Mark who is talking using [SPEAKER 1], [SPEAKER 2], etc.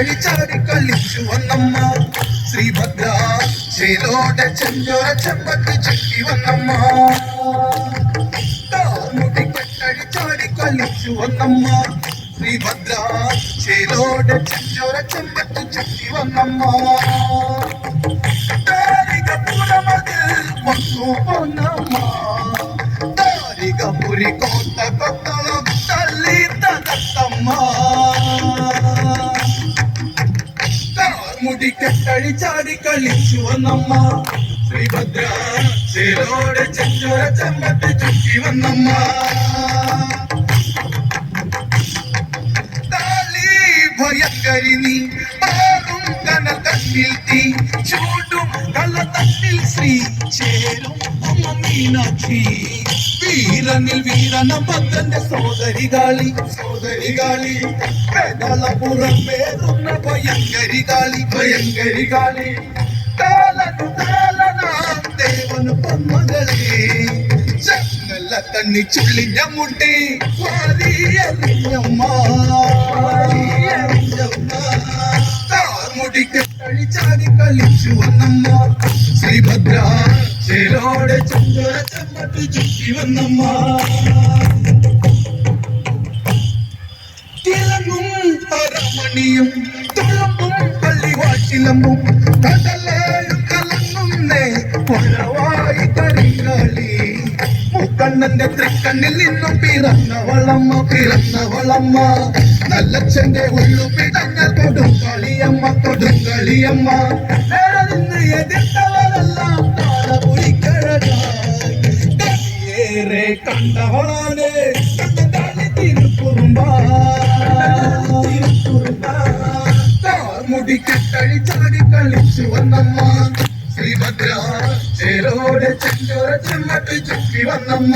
[SPEAKER 1] చాడి చాడి కలిచు వన్నమ్మ. శ్రీభద్ర శ్రీలోట చందోర చెంబకి చెక్కి వన్నమ్మ. తాముడి కట్టడి చాడి కలిచు వన్నమ్మ. శ్రీభద్ర శ్రీలోట చందోర చెంబకి చెక్కి వన్నమ్మ. తారిగ పూలమదిల్ మొత్తు వన్నమ్మ పురికో ಮುಡಿ ಕಟ್ಟಳಿ ಚಾಡಿ ಕಳಿಸುವನಮ್ಮ ಶ್ರೀಭದ್ರ ಸೇರೋಡ ಚಂದ್ರ ಚಮ್ಮತ್ತೆ ಚುಕ್ಕಿವನಮ್ಮ ತಾಳಿ ಭಯಂಕರಿನಿ కన తన్నిల్తి చూడు కళ్ళ తన్నిల్ శ్రీ చేరు అమ్మ మీనాక్షి വീരനിൽ വീരന ഭദ്രന്റെ സോദരി കാളി സോദരി കാളി പെടലപുറം പേറുന്ന ഭയങ്കരി കാളി ഭയങ്കരി കാളി താലനു താലനാം ദേവന് പൊന്മകളേ ചങ്ങല തന്നി ചുള്ളിഞ്ഞ മുട്ടി വാരിയറിഞ്ഞമ്മ മുടിക്ക് കഴിച്ചാടി കളിച്ചു വന്നമ്മ ശ്രീഭദ്ര ചേലോടെ ചന്ദ്ര ചെമ്പട്ടി ചുറ്റി വന്നമ്മ. തിളങ്ങും പരമണിയും തുളമ്പും പള്ളിവാട്ടിലമ്പും കടലേഴും കലങ്ങുന്നേ പുഴവായി കരിങ്കാളി മുക്കണ്ണന്റെ തൃക്കണ്ണിൽ നിന്നും പിറന്നവളമ്മ പിറന്നവളമ്മ നല്ലച്ഛന്റെ ഉള്ളു പിടഞ്ഞ കൊടുങ്കളിയമ്മ കൊടുങ്കളിയമ്മ നേരെ ഏറെ കണ്ടവളാണ്. കണ്ടതാളി തിരുക്കുറുമ്പ മുടി കെട്ടഴി ചാടി കളിച്ചു വന്നമ്മ. ശ്രീഭദ്ര ചേലോടെ ചെഞ്ചോര ചെമ്മട്ടി ചുറ്റി വന്നമ്മ.